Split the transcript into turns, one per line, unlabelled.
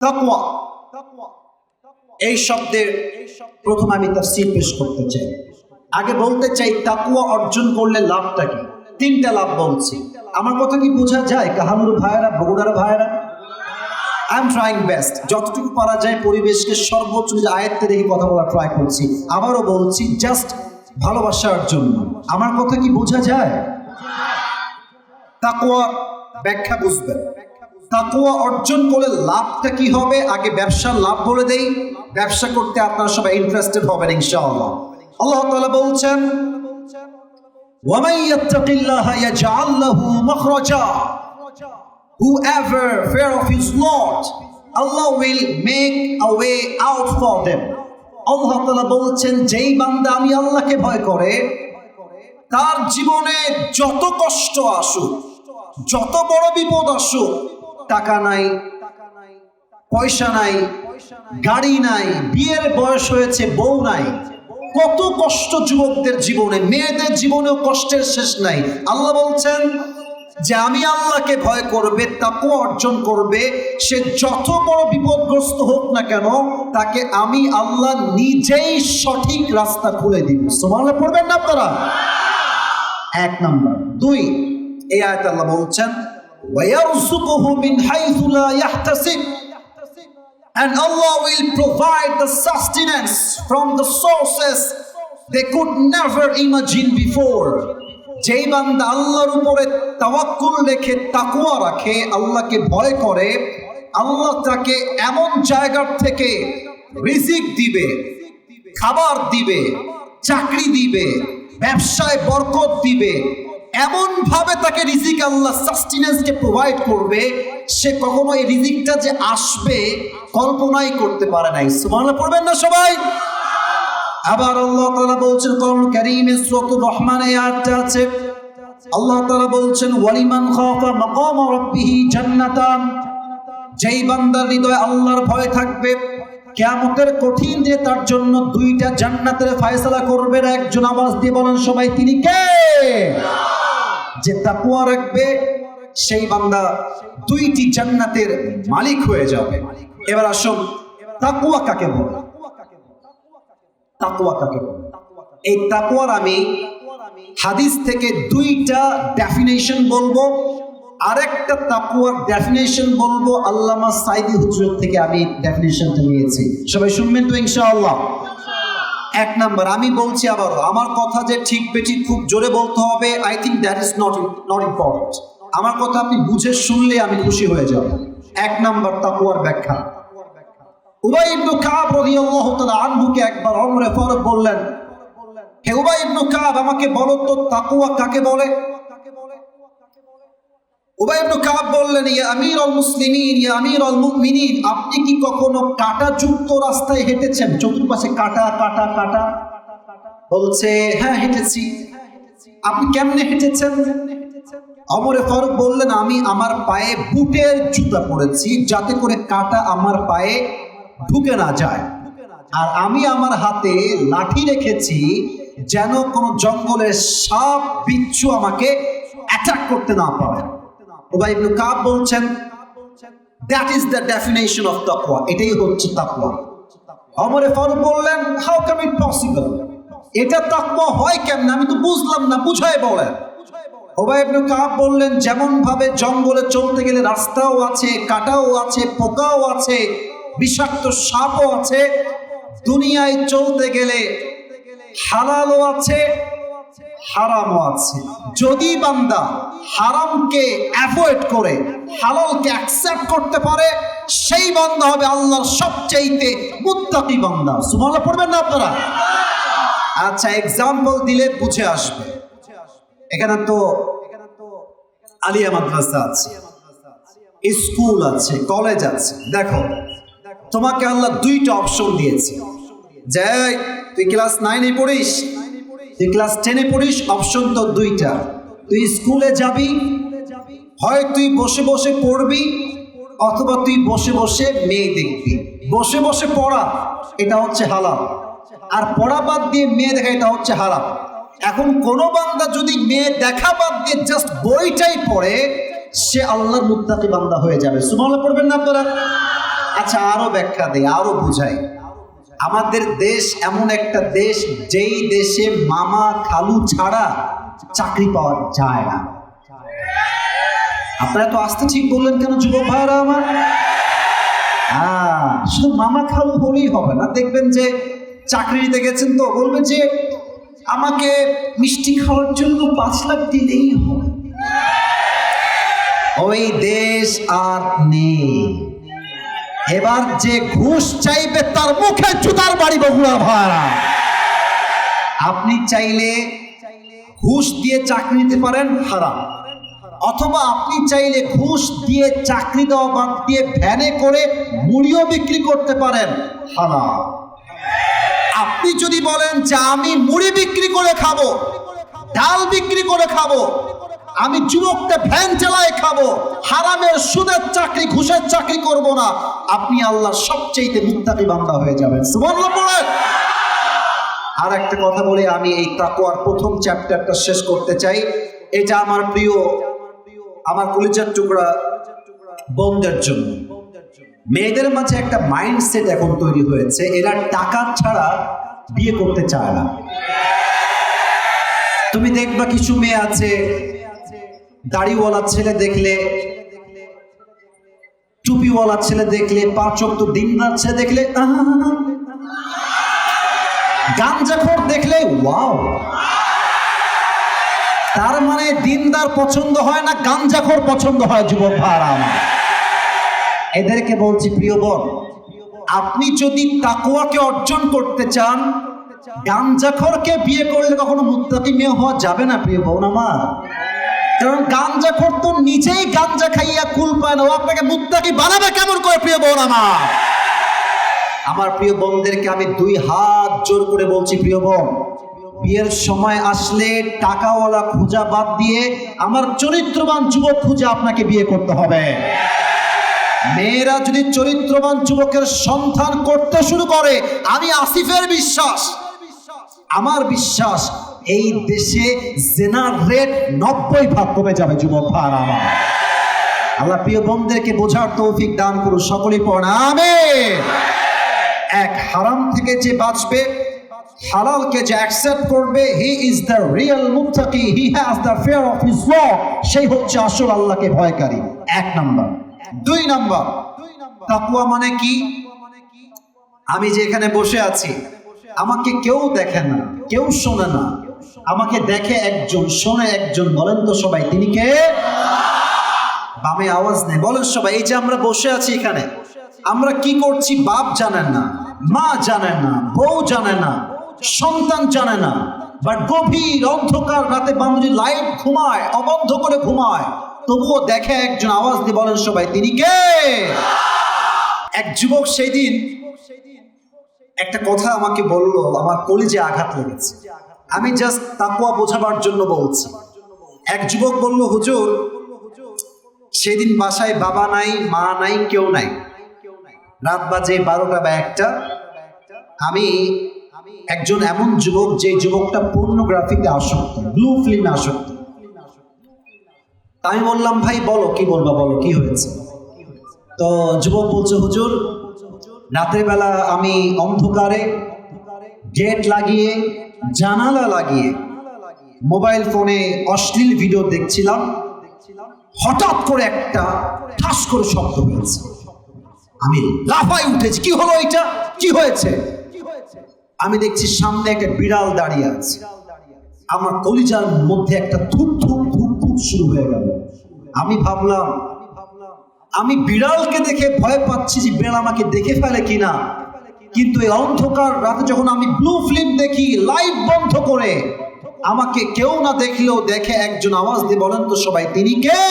তাকওয়া, এই শব্দের প্রথম আমি তাফসীর পেশ করতে চাই। আগে বলতে চাই তাকুয়া অর্জন করলে লাভটা কি? তিনটা লাভ বলছি। আমার কথা কি বোঝা যায়? কাহানুর ভাইয়েরা, বগুড়ার ভাইয়েরা? আই এম ট্রাইং বেস্ট যতটুকু পারা যায় পরিবেশকে সর্বোচ্চ আয়ত্তে রেখে কথা বলা ট্রাই করছি। আবারও বলছি জাস্ট ভালোবাসার জন্য। আমার কথা কি বোঝা যায়? তাকুয়ার ব্যাখ্যা বুঝবেন। তাকুয়া অর্জন করলে লাভটা কি হবে আগে ব্যবসার লাভ বলে দেই ব্যবসা করতে আপনারা সবাই ইন্টারেস্টেড হবেন ইনশাআল্লাহ আল্লাহ তাআলা বলছেন وَمَن يَتَّقِ اللَّهَ يَجْعَل لَّهُ مَخْرَجًا Whoever fear of his Lord, Allah will make a way out for them. আল্লাহ তাআলা বলছেন যেই বান্দা আমি আল্লাহকে ভয় করে তার জীবনে যত কষ্ট আসুক যত বড় বিপদ আসুক টাকা নাই, পয়সা নাই, গাড়ি নাই, বিয়ের বয়স হয়েছে, বউ নাই। কত কষ্ট যুবকদের জীবনে, মেয়েদের জীবনেও কষ্টের শেষ নাই। আল্লাহ বলছেন যে আমি আল্লাহকে ভয় করবে তাকে অর্জন করবে, সে যত বড় বিপদগ্রস্ত হোক না কেন, তাকে আমি আল্লাহ নিজেই সঠিক রাস্তা খুলে দিব। সোমালে পড়বেন না আপনারা? এক নম্বর। দুই, এই আয়াত আল্লাহ বলছেন And Allah will provide the sustenance from the sources they could never imagine before. যেই বান্দা আল্লাহর উপরে তাওয়াক্কুল রেখে তাকুয়া রাখে, আল্লাহকে ভয় করে, আল্লাহ তাকে এমন জায়গার থেকে রিজিক দিবে, খাবার দিবে, চাকরি দিবে, ব্যবসায় বরকত দিবে এমন ভাবে তাকে রিজিক আল্লাহ সাস্টেনেন্সকে প্রোভাইড করবে, সে কখনো এই রিজিকটা যে আসবে কল্পনাই করতে পারে নাই। সুবহানাল্লাহ, পড়বেন না সবাই? আবার আল্লাহ তাআলা বলছেন কোরআন কারীমে সূরাতুর রহমানে আয়াতটা আছে। আল্লাহ তাআলা বলছেন, ওয়ালিমান খাফা মাকাম রাব্বিহি জান্নাতান। যেই বান্দার হৃদয়ে আল্লাহর ভয় থাকবে, কেয়ামতের কঠিন দিনে তার জন্য দুইটা জান্নাতের ফয়সালা করবেন একজন আওয়াজ দিয়ে বলেন, সবাই, তিনি কে? যে তাকুয়া রাখবে, সেই বান্দা দুইটি জান্নাতের মালিক হয়ে যাবে। এবার আসুন তাকুয়া কাকে বলে? তাকুয়া কাকে বলে? এই তাকুয়ার আমি হাদিস থেকে দুইটা ডেফিনেশন বলব। আরেকটা তাকুয়ার ডেফিনেশন বলব, আল্লামা সাইদি হুজুর থেকে আমি ডেফিনেশনটা নিয়েছি। সবাই শুনবেন তো ইনশাআল্লাহ? এক নাম্বার, আমি বলছি আবার আমার কথা যে ঠিক পেটি খুব জোরে বলতে হবে I think that is not not important আমার কথা আপনি বুঝে শুনলে আমি খুশি হয়ে যাব। এক নাম্বার তাকুয়ার ব্যাখ্যা। উবাই ইবনু কাব রাদিয়াল্লাহু তাআলা আনহুকে একবার ওমরে ফারুক বললেন, হে উবাই ইবনু কাব, আমাকে বলো তো তাকুয়া কাকে বলে? উবাই ইবনু কাব বললেন, ইয়া আমিরুল মুসলিমিন, ইয়া আমিরুল মুমিনিন, আপনি কি কখনো কাটা যুক্ত রাস্তায় হেঁটেছেন? চতুর্পাশে কাটা কাটা কাটা। বলছে হ্যাঁ হেঁটেছি। আপনি কেমনে হেঁটেছেন? অমরে ফারুক বললেন, আমি আমার পায়ে বুটের জুতা পরেছি, যাতে করে কাটা আমার পায়ে ঢুকে না যায়। আর আমি আমার হাতে লাঠি রেখেছি, যেন কোনো জঙ্গলের সাপ, বিচ্ছু আমাকে অ্যাটাক করতে না পারে। উবাই ইবনে কাব বলছেন that is the definition of তাকওয়া এটাই হচ্ছে তাকওয়া। অমরে ফারুক বললেন হাউ কাম ইট পসিবল এটা তাকওয়া হয় কেমনে? আমি তো বুঝলাম না বুঝাই বলেন। ওবাই ইবনে কাব বললেন যেমন ভাবে জঙ্গলে চলতে গেলে রাস্তাও আছে, কাটাও আছে, পোকাও আছে, বিষাক্ত সাপও আছে, দুনিয়ায় চলতে গেলে হালালও আছে হারামও আছে। যদি বান্দা হারামকে অ্যাভয়েড করে, হালালকে অ্যাকসেপ্ট করতে পারে, সেই বান্দা হবে আল্লাহর সবচাইতে মুত্তাকি বান্দা। সুবহানাল্লাহ পড়বেন না আপনারা? আচ্ছা এক্সাম্পল দিলে বুঝে আসবে। এখানে তো আলিয়া মাদ্রাসা আছে, স্কুল আছে কলেজ আছে। দেখো, তোমাকে আল্লাহ দুইটা অপশন দিয়েছে। যে তুই ক্লাস নাইনে পড়িস তুই ক্লাস টেনে পড়িস অপশন তো দুইটা। তুই স্কুলে যাবি, হয় তুই বসে বসে পড়বি, অথবা তুই বসে বসে মেয়ে দেখবি। বসে বসে পড়া, এটা হচ্ছে হালাল। আর পড়া বাদ দিয়ে মেয়ে দেখা, এটা হচ্ছে হারাম। এখন কোনো বান্দা যদি মেয়ে দেখা বাদ দিয়ে জাস্ট বইটাই পড়ে, সে আল্লাহর মুত্তাকি বান্দা হয়ে যাবে। সুবহানাল্লাহ পড়বেন না আপনারা? আচ্ছা আরও ব্যাখ্যা দেয় আরও বুঝাই। আমাদের দেশ এমন একটা দেশ, যেই দেশে মামা খালু ছাড়া চাকরি পাওয়া যায় না। আপনারা তো আসতে ঠিক বললেন কেন, যুবক ভাইরা আমার? হ্যাঁ শুধু মামা খালু হলেই হবে না, দেখবেন যে চাকরি নিতে গেছেন তো, বলবেন যে আমাকে মিষ্টি খাওয়ার জন্য পাঁচ লাখ দিলেই হবে। ওই দেশ আর নেই। এবার যে ঘুষ চাইবে তার মুখে জুতার বাড়ি বগুড়া ভাড়া। আপনি চাইলে ঘুষ দিয়ে চাকরি নিতে পারেন, হারাম। অথবা আপনি চাইলে ঘুষ দিয়ে চাকরি দেওয়া বাদ দিয়ে ভ্যানে করে মুড়িও বিক্রি করতে পারেন, হারাম। আপনি যদি বলেন যে আমি মুড়ি বিক্রি করে খাব, ডাল বিক্রি করে খাব আমি যুবকটা ভ্যান চালায় খাব, হারামের সুদের চাকরি, ঘুষের চাকরি করব না। আপনি আল্লাহ সবচেয়ে মুক্তাকি বান্দা হয়ে যাবেন। আর একটা কথা বলে, আমি এই তাকওয়ার প্রথম চ্যাপ্টারটা শেষ করতে চাই। এটা আমার প্রিয়, আমার কলিজার টুকরা বোনদের জন্য। মেয়েদের মাঝে একটা মাইন্ডসেট এখন তৈরি হয়েছে, এরা টাকা ছাড়া বিয়ে করতে চায় না। তুমি দেখবা কিছু মেয়ে আছে দাড়িওয়ালা ছেলে দেখলে, টুপিওয়ালা ছেলে দেখলে পাঁচ অক্ট দিন রাত ছেলে দেখলে! গাঞ্জাখোর দেখলে, ওয়াও। তার মানে দিনদার পছন্দ হয় না, গাঞ্জাখোর পছন্দ হয়, যুবক ভাড়া এদেরকে বলছি, প্রিয় বোন, আপনি যদি তাকুয়াকে অর্জন করতে চান, গাঞ্জাখোরকে বিয়ে করলে কখনো মুত্তাকি মেয়ে হওয়া যাবে না, প্রিয় বোন আমার। কারণ গাঞ্জাখোর তো নিজেই গাঞ্জা খাইয়া কুল পায় না। ও আপনাকে মুত্তাকি বানাবে কেমন করে, প্রিয় বোন আমার? আমার প্রিয় বোনদেরকে আমি দুই হাত জোর করে বলছি, প্রিয় বোন, বিয়ের সময় আসলে টাকাওয়ালা খুঁজা বাদ দিয়ে আমার চরিত্রবান যুবক খুঁজে আপনাকে বিয়ে করতে হবে। মেয়েরা যদি চরিত্রবান যুবকের সন্ধান করতে শুরু করে, আমি আসিফের বিশ্বাস, আমার বিশ্বাস এই দেশে জেনার রেট নব্বই ভাগ কমে যাবে, যুবক ভার আমার। আল্লাহ প্রিয় বোনদেরকে বোঝার তৌফিক দান করুন, সকলেই আমেন। এক হারাম থেকে যে বাঁচবে, হালালকে যে অ্যাকসেপ্ট করবে হি ইজ দ্য রিয়েল মুত্তাকি he has the fear of his lord সেই হচ্ছে আসল আল্লাহকে ভয়কারী। এক নাম্বার। দুই নাম্বার। তাকওয়া মানে কি? আমি যে এখানে বসে আছি, আমাকে কেউ দেখে না, কেউ শোনে না। আমাকে দেখে একজন, শোনে একজন, বলেন তো সবাই, তিনি কে? বামে আওয়াজ নেই, বলেন সবাই, এই যে আমরা বসে আছি এখানে, আমরা কি করছি বাপ জানেন না, মা জানেন না, বউ জানে না, সন্তান জানে না বাট গভীর অন্ধকার রাতে বান্ধবী লাইট ঘুমায়, অবন্ধ করে ঘুমায়, তবুও দেখে একজন আওয়াজ দিয়ে বলেন সবাই, তিনি কে? এক যুবক সেই দিন একটা কথা আমাকে বলল, আমার কলিজে আঘাত লেগেছে। আমি জাস্ট তাকুয়া বোঝাবার জন্য বলছি। এক যুবক বলল, হুজুর, সেদিন বাসায় বাবা নাই, মা নাই, কেউ নাই। রাত বাজে বারোটা বা একটা। আমি একজন এমন যুবক যে যুবকটা পর্নোগ্রাফিতে আসক্ত ব্লু ফিল্মে আসক্ত। আমি বললাম, ভাই, বলো, কি বলবা, বলো, কি হয়েছে? তো যুবক বলছে, হুজুর, রাতের বেলা আমি অন্ধকারে গেট লাগিয়ে জানালা লাগিয়ে মোবাইল ফোনে অশ্লীল ভিডিও দেখছিলাম। হঠাৎ করে একটা ঠাস করে শব্দ হয়েছে। আমি লাফাই উঠেছি। কি হলো এটা? কি হয়েছে? আমি দেখছি সামনে একটা বিড়াল দাঁড়িয়ে আছে। আমার কলিজার মধ্যে একটা থুপ থুপ থুপ থুপ শুরু হয়ে গেল। আমি ভাবলাম, আমি বিড়ালকে দেখে ভয় পাচ্ছি যে বিড়াল আমাকে দেখে ফেলে কিনা। কিন্তু এই অন্ধকার রাতে যখন আমি ব্লু ফিল্ম দেখি লাইট বন্ধ করে, আমাকে কেউ না দেখলেও দেখে একজন আওয়াজ দিয়ে বলেন তো সবাই, তিনি কে?